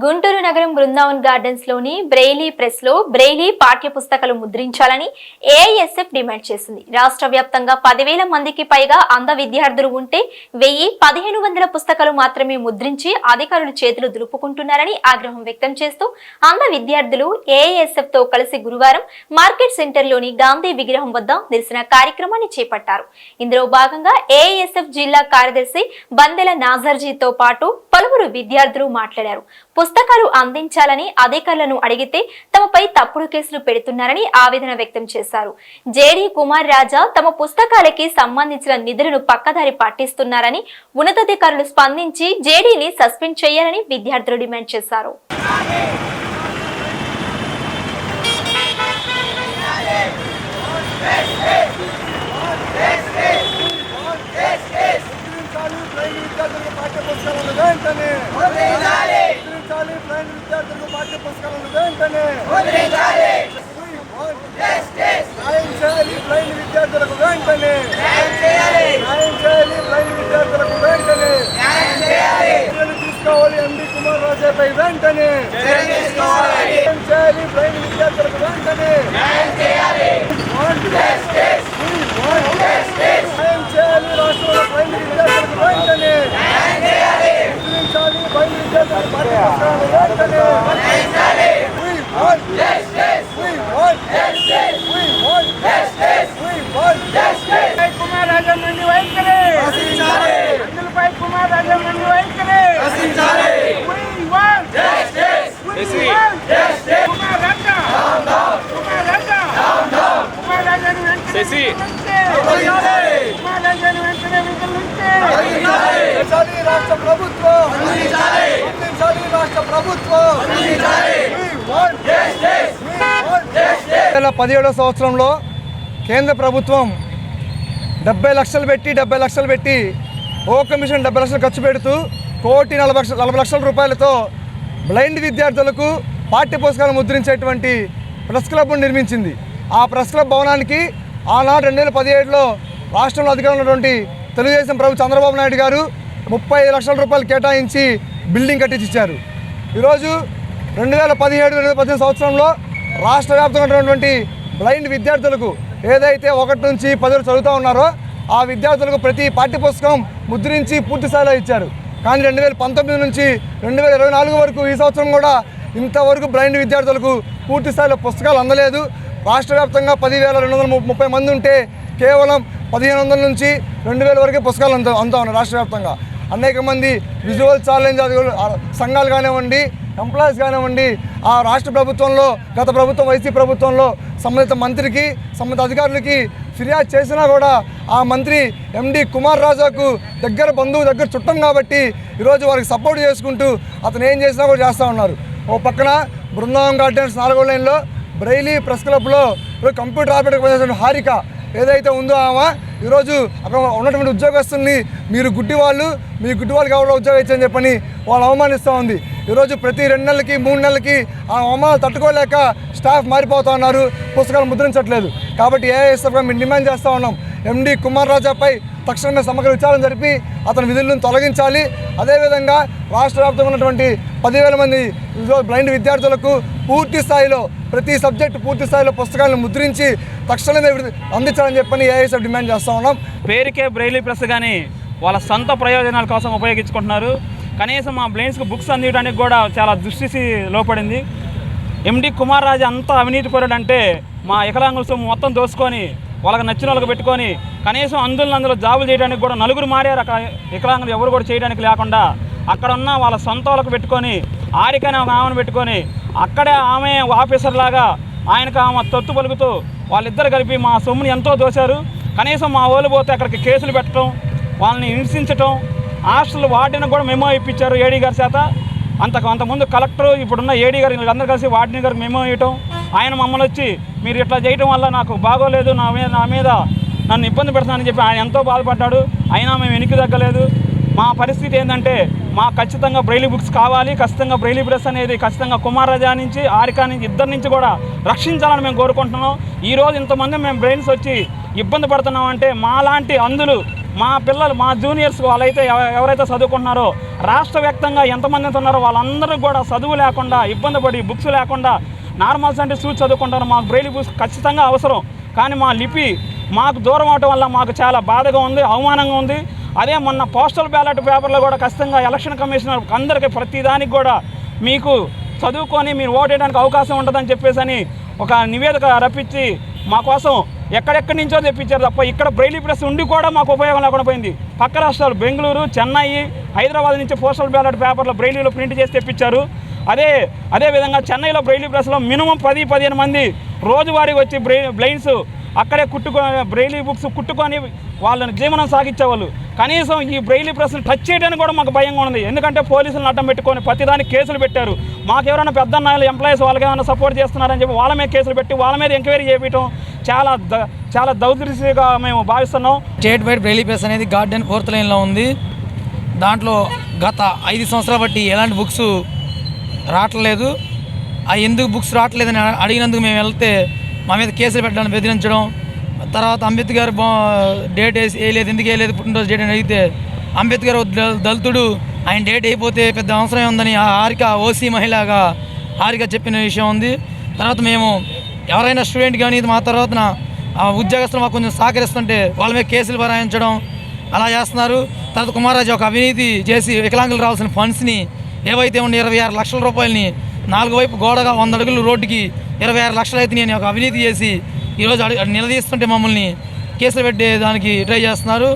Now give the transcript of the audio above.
గుంటూరు నగరం బృందావన్ గార్డెన్స్లోని బ్రెయిలీ ప్రెస్లో బ్రెయిలీ పాఠ్య పుస్తకాలు ముద్రించాలని ఏఐఎస్ఎఫ్ డిమాండ్ చేసింది. రాష్ట్ర వ్యాప్తంగా పదివేల మందికి పైగా అంధ విద్యార్థులు ఉంటే వెయ్యి పదిహేను వందల పుస్తకాలు మాత్రమే ముద్రించి అధికారులు చేతులు దులుపుకుంటున్నారని ఆగ్రహం వ్యక్తం చేస్తూ అంధ విద్యార్థులు ఏఐఎస్ఎఫ్తో కలిసి గురువారం మార్కెట్ సెంటర్లోని గాంధీ విగ్రహం వద్ద నిరసన కార్యక్రమాన్ని చేపట్టారు. ఇందులో భాగంగా ఏఐఎస్ఎఫ్ జిల్లా కార్యదర్శి బందెల నాజర్జీతో పాటు పలువురు విద్యార్థులు మాట్లాడారు. పుస్తకాలు అందించాలని అధికారులను అడిగితే తమపై తప్పుడు కేసులు పెడుతున్నారని ఆవేదన వ్యక్తం చేశారు. జేడీ కుమార్ రాజా తమ పుస్తకాలకి సంబంధించిన నిధులను పక్కదారి పట్టిస్తున్నారని ఉన్నతాధికారులు స్పందించి జేడీని సస్పెండ్ చేయాలని విద్యార్థులు డిమాండ్ చేశారు ముద్రించాలి బ్లైండ్ విద్యార్థులకు పాఠ్య పుస్తకాలను వెంటనే ముద్రించాలి బ్లైండ్ విద్యార్థులకు పాఠ్య పుస్తకాలను వెంటనే న్యాయం చేయాలి బ్లైండ్ విద్యార్థులకు వెంటనే. న్యాయం చేయాలి. బ్లైండ్ విద్యార్థులకు వెంటనే. తీసుకోవాలి ఎండి కుమార్ రాజాపై వెంటనే. చేయాలి బ్లైండ్ విద్యార్థులకు వెంటనే. రాష్ట్రంలో బ్లైండ్ విద్యార్థులకు వెంటనే. విద్యార్థులకు పుస్తకాలను వెంటనే. శశి. విధులుంచే. కుమార్ రాజాని వెంటనే విధులుంచే. అందించాలి రాష్ట్ర ప్రభుత్వం అందించాలి రాష్ట్ర ప్రభుత్వం వేల పదిహేడో సంవత్సరంలో కేంద్ర ప్రభుత్వం డెబ్బై లక్షలు పెట్టి డెబ్బై లక్షలు పెట్టి ఓ కమిషన్ డెబ్బై లక్షలు ఖర్చు పెడుతూ కోటి నలభై నలభై లక్షల రూపాయలతో బ్లైండ్ విద్యార్థులకు పాఠ్య పుస్తకాలను ముద్రించేటువంటి ప్రెస్ క్లబ్ను నిర్మించింది. ఆ ప్రెస్ క్లబ్ భవనానికి ఆనాడు రెండు వేల పదిహేడులో రాష్ట్రంలో అధికారంలో ఉన్నటువంటి తెలుగుదేశం ప్రభు చంద్రబాబు నాయుడు గారు ముప్పై ఐదు లక్షల రూపాయలు కేటాయించి బిల్డింగ్ కట్టించి ఇచ్చారు. ఈరోజు రెండు వేల పదిహేడు రెండు వేల పద్దెనిమిది సంవత్సరంలో రాష్ట్ర వ్యాప్తంగా ఉన్నటువంటి బ్లైండ్ విద్యార్థులకు ఏదైతే ఒకటి నుంచి పది వరకు చదువుతూ ఉన్నారో ఆ విద్యార్థులకు ప్రతి పాఠ్య పుస్తకం ముద్రించి పూర్తి స్థాయిలో ఇచ్చారు. కానీ రెండు వేల పంతొమ్మిది నుంచి రెండు వేల ఇరవై నాలుగు వరకు ఈ సంవత్సరం కూడా ఇంతవరకు బ్లైండ్ విద్యార్థులకు పూర్తి స్థాయిలో పుస్తకాలు అందలేదు. రాష్ట్ర వ్యాప్తంగా పదివేల రెండు వందల ముప్పై మంది ఉంటే కేవలం పదిహేను వందల నుంచి రెండు వేల వరకే పుస్తకాలు అంత అందుతా ఉన్నాయి రాష్ట్ర వ్యాప్తంగా. అనేక మంది విజువల్ ఛాలెంజ్ సంఘాలు కానివ్వండి ఎంప్లాయీస్ కానివ్వండి ఆ రాష్ట్ర ప్రభుత్వంలో గత ప్రభుత్వం వైసీ ప్రభుత్వంలో సంబంధిత మంత్రికి సంబంధిత అధికారులకి ఫిర్యాదు చేసినా కూడా ఆ మంత్రి ఎండి కుమార్ రాజాకు దగ్గర బంధువు దగ్గర చుట్టం కాబట్టి ఈరోజు వారికి సపోర్ట్ చేసుకుంటూ అతను ఏం చేసినా కూడా చేస్తూ ఉన్నారు. ఓ పక్కన బృందావన్ గార్డెన్స్ నాలుగో లైన్లో బ్రైలీ ప్రెస్ క్లబ్లో కంప్యూటర్ ఆపరేటర్ పనిచేసిన హారిక ఏదైతే ఉందో ఆమె ఈరోజు అక్కడ ఉన్నటువంటి ఉద్యోగస్తుల్ని మీరు గుడ్డి వాళ్ళు మీ గుడ్డి వాళ్ళకి ఎవరో ఉద్యోగం ఇచ్చని చెప్పని వాళ్ళు అవమానిస్తూ ఉంది. ఈరోజు ప్రతి రెండు నెలలకి మూడు నెలలకి ఆ అవమానాలు తట్టుకోలేక స్టాఫ్ మారిపోతూ ఉన్నారు. పుస్తకాలు ముద్రించట్లేదు. కాబట్టి ఏఐఎస్ఎఫ్గా మేము డిమాండ్ చేస్తూ ఉన్నాం. ఎండి కుమార్ రాజాపై తక్షణమే సమగ్ర విచారణ జరిపి అతని విధులను తొలగించాలి. అదేవిధంగా రాష్ట్ర వ్యాప్తంగా ఉన్నటువంటి పదివేల మంది బ్లైండ్ విద్యార్థులకు పూర్తి స్థాయిలో ప్రతి సబ్జెక్టు పూర్తి స్థాయిలో పుస్తకాలను ముద్రించి తక్షణమే అందించాలని చెప్పని ఏఐఎస్ఎఫ్ డిమాండ్ చేస్తూ ఉన్నాం. పేరుకే బ్రెయిలీ ప్రెస్ కానీ వాళ్ళ సొంత ప్రయోజనాల కోసం ఉపయోగించుకుంటున్నారు. కనీసం మా బ్లైండ్స్కి బుక్స్ అందించడానికి కూడా చాలా దృష్టి లోపడింది. ఎండి కుమార్ రాజు అంత అవినీతి అంటే మా వికలాంగుల సొమ్ము మొత్తం దోసుకొని వాళ్ళకి నచ్చిన వాళ్ళకి పెట్టుకొని కనీసం అందులో అందులో జాబులు చేయడానికి కూడా నలుగురు మారారు. అక్కడ వికలాంగులు ఎవరు కూడా చేయడానికి లేకుండా అక్కడ ఉన్న వాళ్ళ సొంత వాళ్ళకు పెట్టుకొని ఆరికనే ఒక ఆమెను పెట్టుకొని అక్కడే ఆమె ఆఫీసర్ లాగా ఆయనకు ఆమె తొత్తు పలుకుతూ వాళ్ళిద్దరు కలిపి మా సొమ్ముని ఎంతో దోశారు. కనీసం మా వాళ్ళు పోతే అక్కడికి కేసులు పెట్టడం వాళ్ళని హింసించటం హాస్టల్ వార్డెన్ కూడా మెమో ఇప్పించారు ఏడీ గారి చేత. అంత అంతకుముందు కలెక్టర్ ఇప్పుడున్న ఏడీ గారు వీళ్ళందరూ కలిసి వార్డెన్ గారికి మెమో ఇవ్వటం ఆయన మమ్మల్ని వచ్చి మీరు ఇట్లా చేయటం వల్ల నాకు బాగోలేదు నా మీద నా మీద నన్ను ఇబ్బంది పెడతానని చెప్పి ఆయన ఎంతో బాధపడ్డాడు. అయినా మేము వెనక్కి తగ్గలేదు. మా పరిస్థితి ఏంటంటే మా ఖచ్చితంగా బ్రైలీ బుక్స్ కావాలి ఖచ్చితంగా బ్రైలీ ప్రెస్ అనేది ఖచ్చితంగా కుమారరాజా నుంచి ఆరికా నుంచి ఇద్దరి నుంచి కూడా రక్షించాలని మేము కోరుకుంటున్నాం. ఈరోజు ఇంతమంది మేము బ్రెయిన్స్ వచ్చి ఇబ్బంది పడుతున్నాం అంటే మాలాంటి అందులు మా పిల్లలు మా జూనియర్స్ వాళ్ళైతే ఎవరైతే చదువుకుంటున్నారో రాష్ట్ర వ్యాప్తంగా ఎంతమంది ఉన్నారో వాళ్ళందరూ కూడా చదువు లేకుండా ఇబ్బంది పడి బుక్స్ లేకుండా నార్మల్స్ అంటే చూసి చదువుకుంటారు మాకు బ్రెయిలీ బుక్స్ ఖచ్చితంగా అవసరం. కానీ మా లిపి మాకు దూరం అవటం వల్ల మాకు చాలా బాధగా ఉంది అవమానంగా ఉంది. అదే మొన్న పోస్టల్ బ్యాలెట్ పేపర్లో కూడా ఖచ్చితంగా ఎలక్షన్ కమిషనర్ అందరికీ ప్రతిదానికి కూడా మీకు చదువుకొని మీరు ఓటేయడానికి అవకాశం ఉంటుందని చెప్పేసి అని ఒక నివేదిక రప్పించి మా కోసం ఎక్కడెక్కడి నుంచో తెప్పించారు తప్ప ఇక్కడ బ్రైలీ ప్రెస్ ఉండి కూడా మాకు ఉపయోగం లేకుండా పోయింది. పక్క రాష్ట్రాలు బెంగళూరు చెన్నై హైదరాబాద్ నుంచి పోస్టల్ బ్యాలెట్ పేపర్లో బ్రైలీలో ప్రింట్ చేసి తెప్పించారు. అదే అదే విధంగా చెన్నైలో బ్రైలీ ప్రెస్లో మినిమం పది పదిహేను మంది రోజువారీ వచ్చి బ్రై బ్లైండ్స్ అక్కడే కుట్టుకొని బ్రెయిలీ బుక్స్ కుట్టుకొని వాళ్ళని జీవనం సాగించేవాళ్ళు. కనీసం ఈ బ్రైలీ ప్రెస్ని టచ్ చేయడానికి కూడా మాకు భయంగా ఉంది ఎందుకంటే పోలీసులను అడ్డం పెట్టుకొని ప్రతిదానికి కేసులు పెట్టారు. మాకు ఎవరైనా పెద్ద అన్నాయిలు ఎంప్లాయీస్ వాళ్ళకి ఏమైనా సపోర్ట్ చేస్తున్నారని చెప్పి వాళ్ళ మీద కేసులు పెట్టి వాళ్ళ మీద ఎంక్వైరీ చేయటం చాలా ద- చాలా దౌదృశ్యగా మేము భావిస్తున్నాం. స్టేట్ వైడ్ బ్రెయిలీ ప్రెస్ అనేది గార్డెన్ ఫోర్త్ లైన్లో ఉంది. దాంట్లో గత ఐదు సంవత్సరాల బట్టి ఎలాంటి బుక్స్ రావట్లేదు. ఆ ఎందుకు బుక్స్ రావట్లేదని అడిగినందుకు మేము వెళ్తే మా మీద కేసులు పెట్టడానికి బెదిరించడం. తర్వాత అంబేద్కర్ డేట్ వేసి వేయలేదు ఎందుకు వేయలేదు పుట్టినరోజు డేట్ అని అడిగితే అంబేద్కర్ దళితుడు ఆయన డేట్ అయిపోతే పెద్ద అవసరం ఉందని ఆ హారిక ఓసీ మహిళగా హారిక చెప్పిన విషయం ఉంది. తర్వాత మేము ఎవరైనా స్టూడెంట్ కానీ మా తర్వాత ఆ ఉద్యోగస్తులు మాకు కొంచెం సహకరిస్తుంటే వాళ్ళ మీద కేసులు బరాయించడం అలా చేస్తున్నారు. తర్వాత కుమారాజు ఒక అవినీతి చేసి వికలాంగులు రావాల్సిన ఫండ్స్ని ఏవైతే ఉండే ఇరవై ఆరు లక్షల రూపాయలని నాలుగు వైపు గోడగా వంద అడుగులు రోడ్డుకి ఇరవై ఆరు లక్షలు అయితే నేను ఒక అవినీతి చేసి ఈరోజు నిలదీస్తుంటే మమ్మల్ని కేసులు పెట్టే దానికి ట్రై చేస్తున్నారు.